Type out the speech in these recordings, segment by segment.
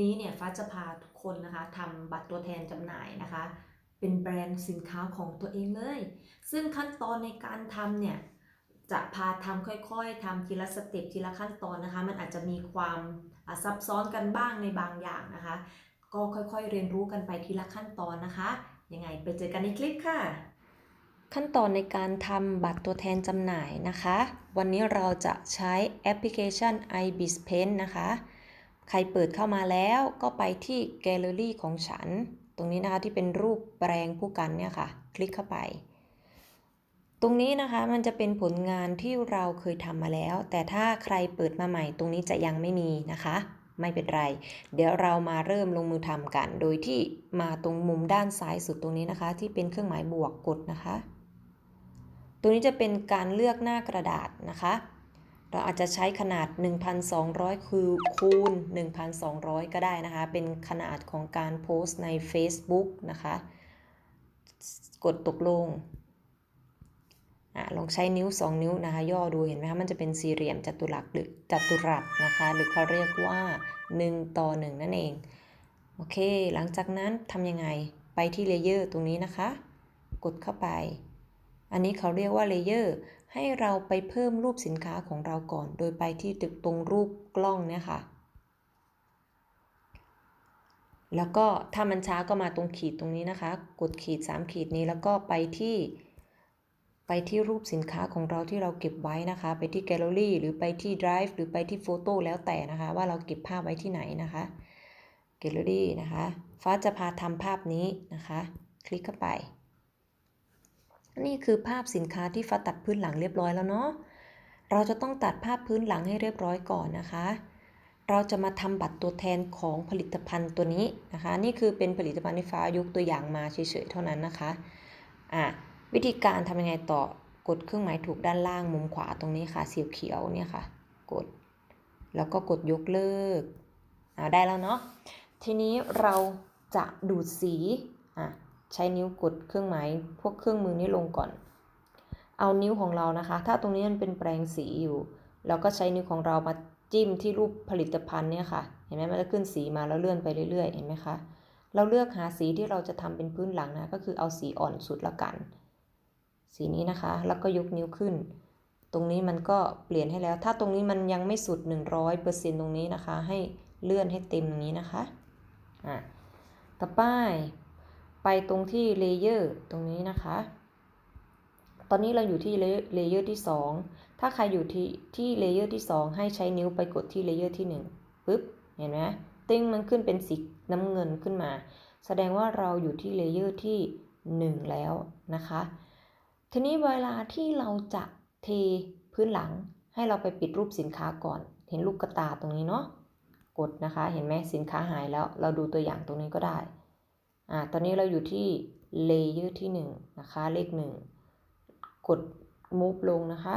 นี้เนี่ยฟ้าจะพาทุกคนนะคะทำบัตรตัวแทนจำหน่ายนะคะ เป็นแบรนด์สินค้าของตัวเองเลย ซึ่งขั้นตอนในการทำเนี่ยจะพาทำค่อยๆทำทีละสเต็ปทีละขั้นตอนนะคะ มันอาจจะมีความซับซ้อนกันบ้างในบางอย่างนะคะ ก็ค่อยๆเรียนรู้กันไปทีละขั้นตอนนะคะยังไงไปเจอกันในคลิปค่ะ ขั้นตอนในการทำบัตรตัวแทนจำหน่ายนะคะ วันนี้เราจะใช้แอปพลิเคชัน iBiz Pen นะคะ ใครเปิดเข้ามาแล้วก็ไปที่แกลเลอรี่ของฉัน ตรงนี้นะคะที่เป็นรูปแปลงผู้กันเนี่ยค่ะ คลิกเข้าไป ตรงนี้นะคะมันจะเป็นผลงานที่เราเคยทำมาแล้ว แต่ถ้าใครเปิดมาใหม่ ตรงนี้จะยังไม่มีนะคะ ไม่เป็นไร เดี๋ยวเรามาเริ่มลงมือทำกัน โดยที่มาตรงมุมด้านซ้ายสุดตรงนี้นะคะ ที่เป็นเครื่องหมายบวกกดนะคะ ตรงนี้จะเป็นการเลือกหน้ากระดาษนะคะ เราอาจจะใช้ขนาด 1,200 คือคูณ 1,200 ก็ได้นะคะ เป็นขนาดของการโพสต์ใน Facebook นะคะ กดตกลงอะลองใช้นิ้ว 2 นิ้วนะคะ ย่อดูเห็นไหมคะ มันจะเป็นสี่เหลี่ยมจัตุรัสหรือจัตุรัสนะคะ หรือเขาเรียกว่า 1 ต่อ 1 นั่นเอง โอเค หลังจากนั้นทำยังไง ไปที่เลเยอร์ตรงนี้นะคะ กดเข้าไป อันนี้เขาเรียกว่าเลเยอร์ ให้เราไปเพิ่มรูปสินค้าของเราก่อน โดยไปที่ตึกตรงรูปกล้องเนี่ยค่ะ แล้วก็ถ้ามันช้าก็มาตรงขีดตรงนี้นะคะ กดขีด 3 ขีดนี้แล้วก็ไปที่ ไปที่รูปสินค้าของเราที่เราเก็บไว้นะคะ ไปที่แกลเลอรี่หรือไปที่ Drive หรือไปที่โฟโต้แล้วแต่นะคะ ว่าเราเก็บภาพไว้ที่ไหนนะคะแกลเลอรี่นะคะ ฟ้าจะพาทำภาพนี้นะคะ คลิกเข้าไป นี่คือภาพสินค้าที่ฟ้าตัดพื้นหลังเรียบร้อยแล้วเนาะ เราจะต้องตัดภาพพื้นหลังให้เรียบร้อยก่อนนะคะ เราจะมาทำบัตรตัวแทนของผลิตภัณฑ์ตัวนี้นะคะ นี่คือเป็นผลิตภัณฑ์ที่ฟ้ายกตัวอย่างมาเฉยๆเท่านั้นนะคะ อะวิธีการทำยังไงต่อกดเครื่องหมายถูกด้านล่างมุมขวาตรงนี้ค่ะสีเขียวเนี่ยค่ะ กด แล้วก็กดยกเลิกอ่าได้แล้วเนาะทีนี้เราจะดูดสีอะ ใช้นิ้วกดเครื่องหมายพวกเครื่องมือนี้ลงก่อน เอานิ้วของเรานะคะ ถ้าตรงนี้มันเป็นแปรงสีอยู่ เราก็ใช้นิ้วของเรามาจิ้มที่รูปผลิตภัณฑ์เนี่ยค่ะ เห็นไหมมันจะขึ้นสีมาแล้วเลื่อนไปเรื่อยๆ เห็นไหมคะ เราเลือกหาสีที่เราจะทำเป็นพื้นหลังนะ ก็คือเอาสีอ่อนสุดละกัน สีนี้นะคะ แล้วก็ยกนิ้วขึ้น ตรงนี้มันก็เปลี่ยนให้แล้ว ถ้าตรงนี้มันยังไม่สุด 100%ตรงนี้นะคะ ให้เลื่อนให้เต็มตรงนี้นะคะ อะ ต่อไป ไปตรงที่เลเยอร์ตรงนี้นะคะ ตอนนี้เราอยู่ที่เลเยอร์ที่ 2 ถ้าใครอยู่ที่ที่เลเยอร์ที่ 2 ให้ใช้นิ้วไปกดที่เลเยอร์ที่1ปึ๊บ เห็นไหมติ้งมันขึ้นเป็นสีน้ำเงินขึ้นมา แสดงว่าเราอยู่ที่เลเยอร์ที่ 1 แล้วนะคะ ทีนี้เวลาที่เราจะเทพื้นหลังให้เราไปปิดรูปสินค้าก่อน เห็นลูกกระตาตรงนี้เนาะ กดนะคะ เห็นไหมสินค้าหายแล้ว เราดูตัวอย่างตรงนี้ก็ได้ อ่าตอนนี้เราอยู่ที่เลเยอร์ที่1นะคะเลข 1 กด move ลงนะคะ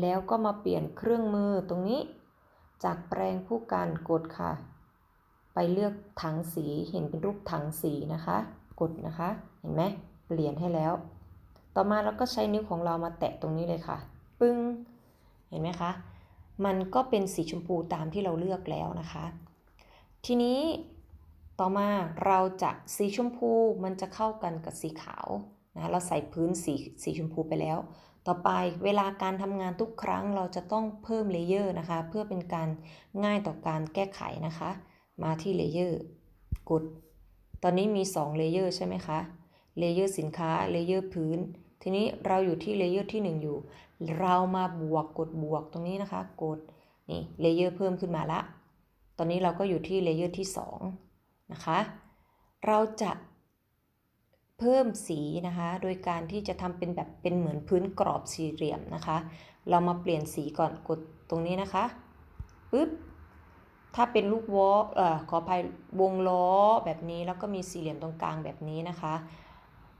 แล้วก็มาเปลี่ยนเครื่องมือตรงนี้ จากแปรงผู้การกดค่ะ ไปเลือกถังสีเห็นเป็นรูปถังสีนะคะ กดนะคะเห็นไหมเปลี่ยนให้แล้ว ต่อมาเราก็ใช้นิ้วของเรามาแตะตรงนี้เลยค่ะ ปึ้งเห็นไหมคะมันก็เป็นสีชมพูตามที่เราเลือกแล้วนะคะ ทีนี้ ต่อมาเราจะสีชมพูมันจะเข้ากันกับสีขาวนะเราใส่พื้นสีสีชมพูไปแล้ว ต่อไปเวลาการทำงานทุกครั้งเราจะต้องเพิ่มเลเยอร์นะคะ เพื่อเป็นการง่ายต่อการแก้ไขนะคะ มาที่เลเยอร์กด ตอนนี้มี2เลเยอร์ใช่ไหมคะเลเยอร์สินค้าเลเยอร์พื้น ทีนี้เราอยู่ที่เลเยอร์ที่ 1 อยู่ เรามาบวกกดบวกตรงนี้นะคะ กดนี่เลเยอร์เพิ่มขึ้นมาละ ตอนนี้เราก็อยู่ที่เลเยอร์ที่ 2 นะคะ เราจะเพิ่มสีนะคะ โดยการที่จะทำเป็นแบบเป็นเหมือนพื้นกรอบสี่เหลี่ยมนะคะ เรามาเปลี่ยนสีก่อนกดตรงนี้นะคะปึ๊บถ้าเป็นลูกวอเอ่อขออภัยวงล้อแบบนี้แล้วก็มีสี่เหลี่ยมตรงกลางแบบนี้นะคะ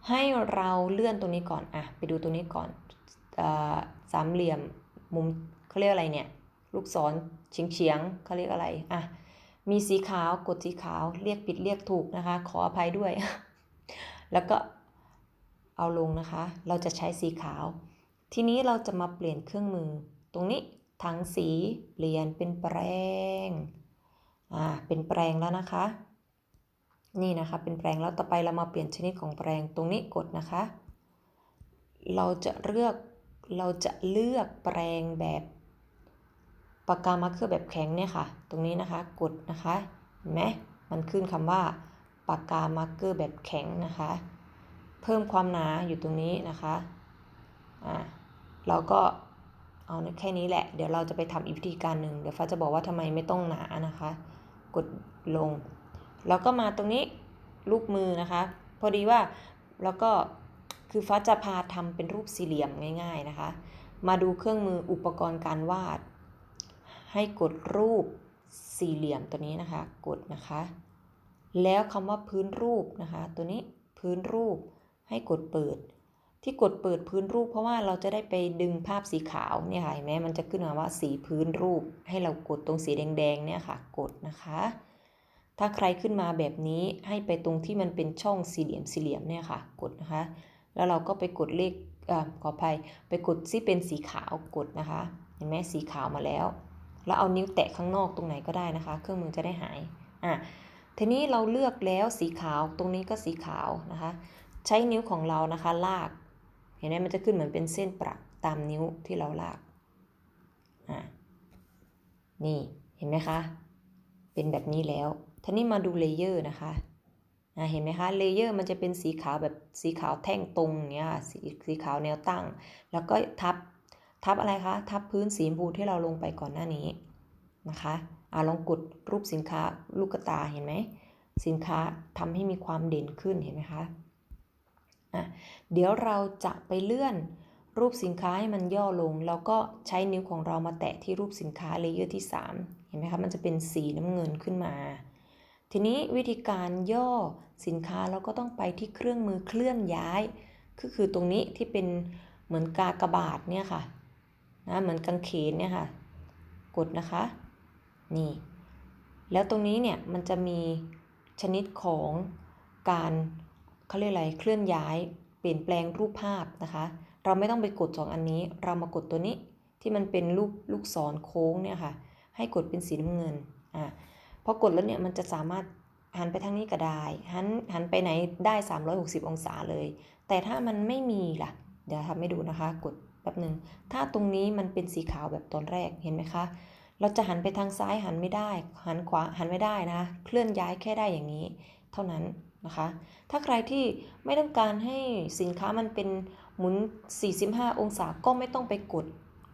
ให้เราเลื่อนตรงนี้ก่อนอะไปดูตรงนี้ก่อนอสามเหลี่ยมมุมเขาเรียกอะไรเนี่ย ลูกศรเฉียงเฉียงๆเขาเรียกอะไรอะ มีสีขาวกดสีขาว เรียกผิดเรียกถูกนะคะ ขออภัยด้วย แล้วก็เอาลงนะคะ เราจะใช้สีขาว ทีนี้เราจะมาเปลี่ยนเครื่องมือ ตรงนี้ถังสีเปลี่ยนเป็นแปรงอ่าเป็นแปลงแล้วนะคะ นี่นะคะเป็นแปลงแล้วต่อไปเรามาเปลี่ยนชนิดของแปลงตรงนี้กดนะคะ เราจะเลือกเราจะเลือกแปลงแบบ ปากกามาร์กเกอร์แบบแข็งเนี่ยค่ะ ตรงนี้นะคะกดนะคะเห็นไหมมันขึ้นคำว่าปากกามาร์เกอร์แบบแข็งนะคะ เพิ่มความหนาอยู่ตรงนี้นะคะอ่าเราก็เอาแค่นี้แหละ เดี๋ยวเราจะไปทำอีกวิธีการหนึ่งเดี๋ยวฟ้าจะบอกว่าทำไมไม่ต้องหนานะคะ กดลง แล้วก็มาตรงนี้ลูกมือนะคะ พอดีว่าแล้วก็คือฟ้าจะพาทำเป็นรูปสี่เหลี่ยมง่าย ๆนะคะ มาดูเครื่องมืออุปกรณ์การวาด ให้กดรูปสี่เหลี่ยมตัวนี้นะคะ กดนะคะ แล้วคำว่าพื้นรูปนะคะ ตัวนี้พื้นรูปให้กดเปิด ที่กดเปิดพื้นรูป เพราะว่าเราจะได้ไปดึงภาพสีขาวเนี่ยค่ะเห็นไหมมันจะขึ้นมาว่าสีพื้นรูป ให้เรากดตรงสีแดงๆเนี่ยค่ะ กดนะคะ ถ้าใครขึ้นมาแบบนี้ให้ไปตรงที่มันเป็นช่องสี่เหลี่ยมสี่เหลี่ยมเนี่ยค่ะ กดนะคะ แล้วเราก็ไปกดเลขอ่าขออภัยไปกดที่เป็นสีขาวกดนะคะ เห็นไหมสีขาวมาแล้ว แล้วเอานิ้วแตะข้างนอกตรงไหนก็ได้นะคะ เครื่องมือจะได้หายอะทีนี้เราเลือกแล้วสีขาวตรงนี้ก็สีขาวนะคะ ใช้นิ้วของเรานะคะลาก เห็นไหมมันจะขึ้นเหมือนเป็นเส้นประตามนิ้วที่เราลากอะนี่เห็นไหมคะ เป็นแบบนี้แล้วทีนี้มาดูเลเยอร์นะคะอะเห็นไหมคะเลเยอร์มันจะเป็นสีขาวแบบสีขาวแท่งตรงเงี้ยค่ะสีสีขาวแนวตั้ง แล้วก็ทับ ทับอะไรคะ ทับพื้นสีชมพูที่เราลงไปก่อนหน้านี้นะคะอะลองกดรูปสินค้าลูกกระตาเห็นไหม สินค้าทำให้มีความเด่นขึ้นเห็นไหมคะอะเดี๋ยวเราจะไปเลื่อนรูปสินค้าให้มันย่อลง แล้วก็ใช้นิ้วของเรามาแตะที่รูปสินค้าเลเยอร์ที่ 3 เห็นไหมคะ มันจะเป็นสีน้ำเงินขึ้นมา ทีนี้วิธีการย่อสินค้าเราก็ต้องไปที่เครื่องมือเคลื่อนย้าย ก็คือตรงนี้ที่เป็นเหมือนกากบาทเนี่ยค่ะ นะเหมือนกางเขนเนี่ยค่ะ กดนะคะ นี่ แล้วตรงนี้เนี่ยมันจะมีชนิดของการเขาเรียกอะไรเคลื่อนย้ายเปลี่ยนแปลงรูปภาพนะคะ เราไม่ต้องไปกดสองอันนี้ เรามากดตัวนี้ที่มันเป็นรูปลูกศรโค้งเนี่ยค่ะ ให้กดเป็นสีน้ำเงินอ่าพอกดแล้วเนี่ยมันจะสามารถหันไปทางนี้ก็ได้หันหันไปไหนได้ 360 องศาเลย แต่ถ้ามันไม่มีล่ะ เดี๋ยวทำให้ดูนะคะ กด แป๊บหนึ่ง ถ้าตรงนี้มันเป็นสีขาวแบบตอนแรกเห็นไหมคะ เราจะหันไปทางซ้ายหันไม่ได้ หันขวาหันไม่ได้นะ เคลื่อนย้ายแค่ได้อย่างนี้ เท่านั้นนะคะ ถ้าใครที่ไม่ต้องการให้สินค้ามันเป็นหมุน 45 องศาก็ไม่ต้องไปกด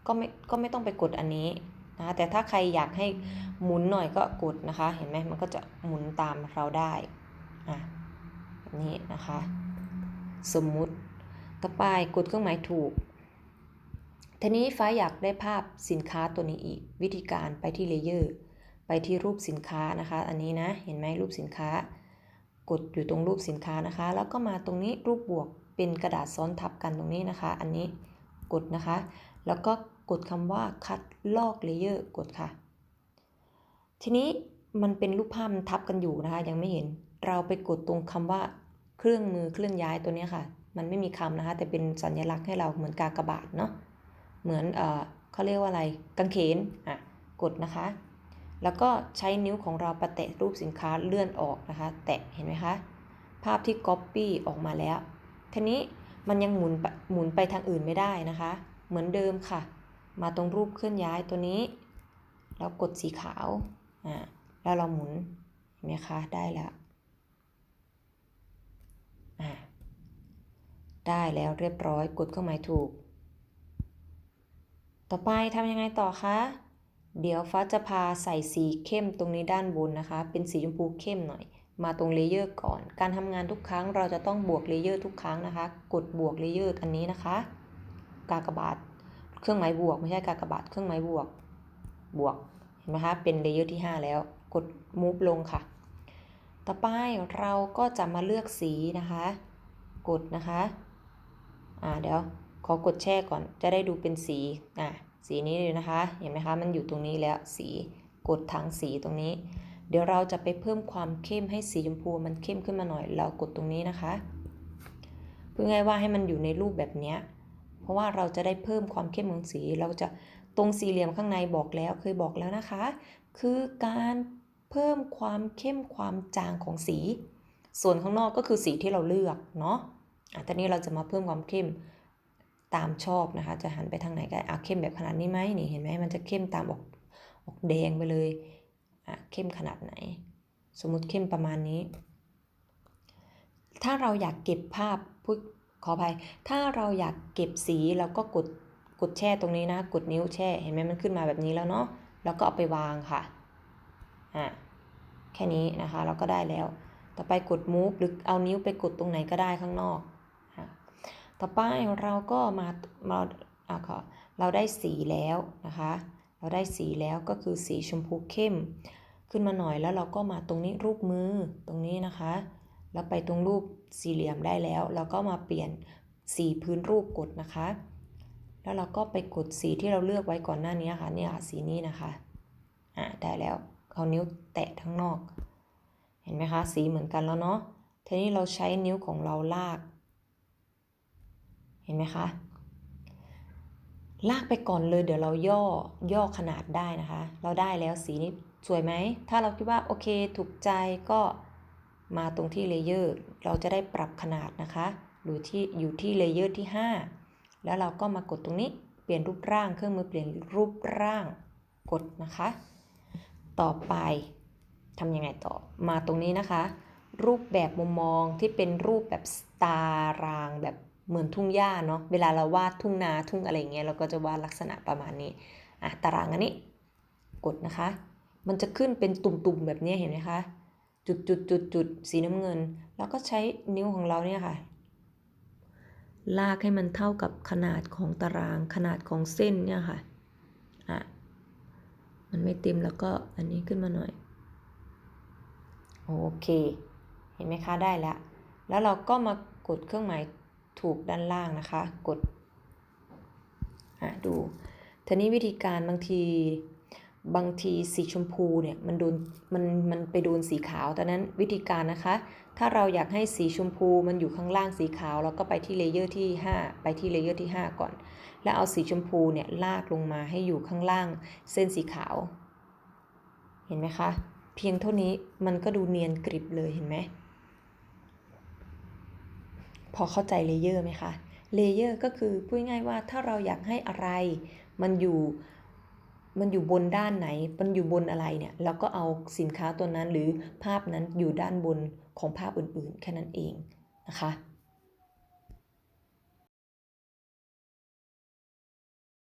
ก็ไม่ก็ไม่ต้องไปกดอันนี้นะแต่ถ้าใครอยากให้หมุนหน่อยก็กดนะคะ เห็นไหมมันก็จะหมุนตามเราได้อะแบบนี้นะคะ สมมุติต่อไปกดเครื่องหมายถูก ทีนี้ฟ้าอยากได้ภาพสินค้าตัวนี้อีก วิธีการไปที่เลเยอร์ไปที่รูปสินค้านะคะ อันนี้นะเห็นไหมรูปสินค้า กดอยู่ตรงรูปสินค้านะคะ แล้วก็มาตรงนี้รูปบวกเป็นกระดาษซ้อนทับกันตรงนี้นะคะ อันนี้กดนะคะ แล้วก็กดคำว่าคัดลอกเลเยอร์กดค่ะ ทีนี้มันเป็นรูปภาพมันทับกันอยู่นะคะ ยังไม่เห็นเราไปกดตรงคำว่าเครื่องมือเคลื่อนย้ายตัวนี้ค่ะ มันไม่มีคำนะคะ แต่เป็นสัญลักษณ์ให้เราเหมือนกากบาทเนาะ เหมือนเออเขาเรียกว่าอะไรกางเขนอะกดนะคะ แล้วก็ใช้นิ้วของเราประแตะรูปสินค้าเลื่อนออกนะคะ แตะเห็นไหมคะภาพที่ Copy ออกมาแล้วทีนี้มันยังหมุนหมุนไปทางอื่นไม่ได้นะคะ เหมือนเดิมค่ะ มาตรงรูปเคลื่อนย้ายตัวนี้ แล้วกดสีขาวอ่าแล้วเราหมุนเห็นไหมคะได้แล้วอ่าได้แล้วเรียบร้อยกดเครื่องหมายถูก ต่อไปทำยังไงต่อคะ เดี๋ยวฟ้าจะพาใส่สีเข้มตรงนี้ด้านบนนะคะ เป็นสีชมพูเข้มหน่อย มาตรงเลเยอร์ก่อน การทำงานทุกครั้งเราจะต้องบวกเลเยอร์ทุกครั้งนะคะ กดบวกเลเยอร์อันนี้นะคะ กากบาทเครื่องหมายบวกไม่ใช่กากบาทเครื่องหมายบวก บวก เห็นไหมคะ เป็นเลเยอร์ที่ 5 แล้ว กด move ลงค่ะ ต่อไปเราก็จะมาเลือกสีนะคะ กดนะคะ อ่าเดี๋ยว ขอกดแช่ก่อนจะได้ดูเป็นสีอะสีนี้เลยนะคะ เห็นไหมคะ มันอยู่ตรงนี้แล้วสีกดทั้งสีตรงนี้ เดี๋ยวเราจะไปเพิ่มความเข้มให้สีชมพูมันเข้มขึ้นมาหน่อย เรากดตรงนี้นะคะ เพื่อไงว่าให้มันอยู่ในรูปแบบเนี้ยเพราะว่าเราจะได้เพิ่มความเข้มของสี เราจะตรงสี่เหลี่ยมข้างในบอกแล้วเคยบอกแล้วนะคะ คือการเพิ่มความเข้มความจางของสี ส่วนข้างนอกก็คือสีที่เราเลือกเนาะอะตอนนี้เราจะมาเพิ่มความเข้ม ตามชอบนะคะ จะหันไปทางไหนก็ได้อะเข้มแบบขนาดนี้ไหมนี่เห็นไหมมันจะเข้มตามออกออกแดงไปเลยอะเข้มขนาดไหน สมมุติเข้มประมาณนี้ ถ้าเราอยากเก็บภาพพูดขออภัย ถ้าเราอยากเก็บสีเราก็กดกดแช่ตรงนี้นะ กดนิ้วแช่เห็นไหมมันขึ้นมาแบบนี้แล้วเนาะแล้วก็เอาไปวางค่ะอะแค่นี้นะคะเราก็ได้แล้ว ต่อไปกด move หรือเอานิ้วไปกดตรงไหนก็ได้ข้างนอก ต่อไปเราก็มามาอะขอเราได้สีแล้วนะคะ เราได้สีแล้วก็คือสีชมพูเข้ม ขึ้นมาหน่อยแล้วเราก็มาตรงนี้รูปมือตรงนี้นะคะ แล้วไปตรงรูปสี่เหลี่ยมได้แล้ว เราก็มาเปลี่ยนสีพื้นรูปกดนะคะ แล้วเราก็ไปกดสีที่เราเลือกไว้ก่อนหน้านี้ค่ะเนี่ยค่ะสีนี้นะคะอะได้แล้วเอานิ้วแตะทั้งนอก เห็นไหมคะสีเหมือนกันแล้วเนาะทีนี้เราใช้นิ้วของเราลาก ห็นไหมคะลากไปก่อนเลยเดี๋ยวเราย่อย่อขนาดได้นะคะ เราได้แล้วสีนี้สวยไหม ถ้าเราคิดว่าโอเคถูกใจก็มาตรงที่เลเยอร์เราจะได้ปรับขนาดนะคะอยู่ที่อยู่ที่เลเยอร์ที่ 5 แล้วเราก็มากดตรงนี้เปลี่ยนรูปร่างเครื่องมือเปลี่ยนรูปร่างกดนะคะ ต่อไปทำยังไงต่อมาตรงนี้นะคะ รูปแบบมุมมองที่เป็นรูปแบบตารางแบบ เหมือนทุ่งหญ้าเนาะเวลาเราวาดทุ่งนาทุ่งอะไรเงี้ยเราก็จะวาดลักษณะประมาณนี้อะตารางอันนี้กดนะคะ มันจะขึ้นเป็นตุ่มๆแบบนี้เห็นไหมคะ จุดจุดจุดจุดสีน้ำเงิน แล้วก็ใช้นิ้วของเราเนี่ยค่ะ ลากให้มันเท่ากับขนาดของตารางขนาดของเส้นเนี่ยค่ะอะมันไม่เต็มแล้วก็อันนี้ขึ้นมาหน่อยโอเค เห็นไหมคะได้แล้ว แล้วเราก็มากดเครื่องหมาย ถูกด้านล่างนะคะ กดอะดูทีนี้วิธีการบางทีบางทีสีชมพูเนี่ยมันโดนมันมันไปโดนสีขาวตอนนั้นวิธีการนะคะ ถ้าเราอยากให้สีชมพูมันอยู่ข้างล่างสีขาว เราก็ไปที่เลเยอร์ที่ 5 ไปที่เลเยอร์ที่ 5 ก่อน แล้วเอาสีชมพูเนี่ยลากลงมาให้อยู่ข้างล่างเส้นสีขาว เห็นไหมคะ เพียงเท่านี้มันก็ดูเนียนกริบเลยเห็นไหม อเข้าใจเลเยอร์ไหมคะเลเยอร์ก็คือพูดง่ายว่าถ้าเราอยากให้อะไร มันอยู่มันอยู่บนด้านไหน มันอยู่บนอะไรเนี่ยเราก็เอาสินค้าตัวนั้นหรือภาพนั้นอยู่ด้านบนของภาพอื่นๆ แค่นั้นเองนะคะ